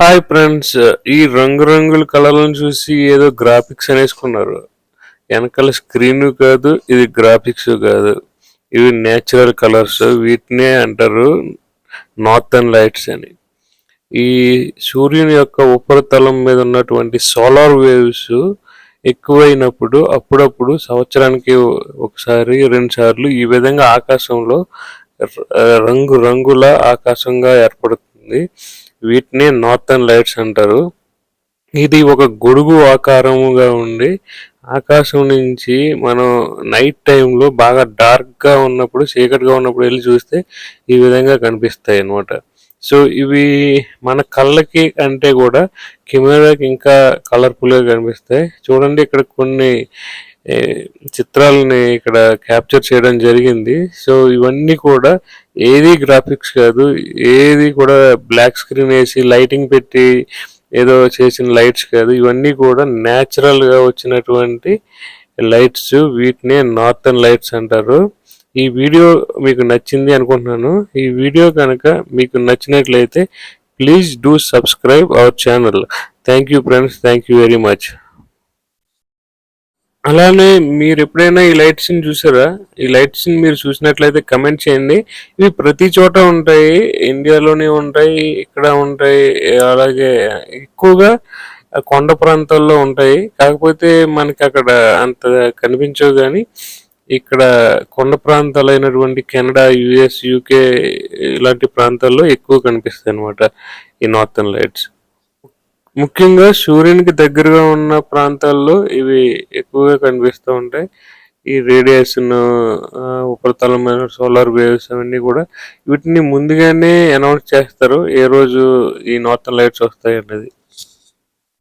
Hi friends ఈ రంగురంగుల కలర్లను చూసి ఏదో గ్రాఫిక్స్ అనేసుకున్నారు. వెనకాల స్క్రీన్ కాదు ఇది గ్రాఫిక్స్ కాదు. ఇవి నేచురల్ కలర్స్ వీటినే అంటారు నార్థన్ లైట్స్ అని. ఈ సూర్యుని యొక్క ఉపరితలం మీద ఉన్నటువంటి సోలార్ వేవ్స్ ఎక్కువైనప్పుడు అప్పుడప్పుడు సంవత్సరానికి ఒకసారి రెండు సార్లు ఈ విధంగా ఆకాశంలో రంగు రంగుల ఆకాశంగా ఏర్పడుతుంది. వీటిని నార్థన్ లైట్స్ అంటారు. ఇది ఒక గొడుగు ఆకారముగా ఉండి ఆకాశం నుంచి మనం నైట్ టైంలో బాగా డార్క్గా ఉన్నప్పుడు చీకటిగా ఉన్నప్పుడు వెళ్ళి చూస్తే ఈ విధంగా కనిపిస్తాయి అన్నమాట. సో ఇవి మన కళ్ళకి అంటే కూడా కెమెరాకి ఇంకా కలర్ఫుల్గా కనిపిస్తాయి. చూడండి ఇక్కడ కొన్ని చిత్రాలని ఇక్కడ క్యాప్చర్ చేయడం జరిగింది. సో ఇవన్నీ కూడా ఏది గ్రాఫిక్స్ కాదు ఏది కూడా బ్లాక్ స్క్రీన్ వేసి లైటింగ్ పెట్టి ఏదో చేసిన లైట్స్ కాదు ఇవన్నీ కూడా న్యాచురల్గా వచ్చినటువంటి లైట్స్ వీటినే నార్థన్ లైట్స్ అంటారు. ఈ వీడియో మీకు నచ్చింది అనుకుంటున్నాను. ఈ వీడియో కనుక మీకు నచ్చినట్లయితే please do subscribe our channel thank you friends thank you very much అలానే మీరు ఎప్పుడైనా ఈ లైట్స్ని చూసారా? ఈ లైట్స్ని మీరు చూసినట్లయితే కమెంట్ చేయండి. ఇవి ప్రతి చోట ఉంటాయి. ఇండియాలోనే ఉంటాయి. ఇక్కడ ఉంటాయి. అలాగే ఎక్కువగా కొండ ప్రాంతాల్లో ఉంటాయి. కాకపోతే మనకి అక్కడ అంత కనిపించవు కానీ ఇక్కడ కొండ ప్రాంతాలైనటువంటి కెనడా యుఎస్ యూకే ఇలాంటి ప్రాంతాల్లో ఎక్కువ కనిపిస్తాయి అన్నమాట ఈ నార్థన్ లైట్స్. ముఖ్యంగా సూర్యునికి దగ్గరగా ఉన్న ప్రాంతాల్లో ఇవి ఎక్కువగా కనిపిస్తూ ఉంటాయి. ఈ రేడియేషన్ ఉపరితలమైన సోలార్ వేవ్స్ అవన్నీ కూడా వీటిని ముందుగానే అనౌన్స్ చేస్తారు. ఏ రోజు ఈ నార్థన్ లైట్స్ వస్తాయి అన్నది.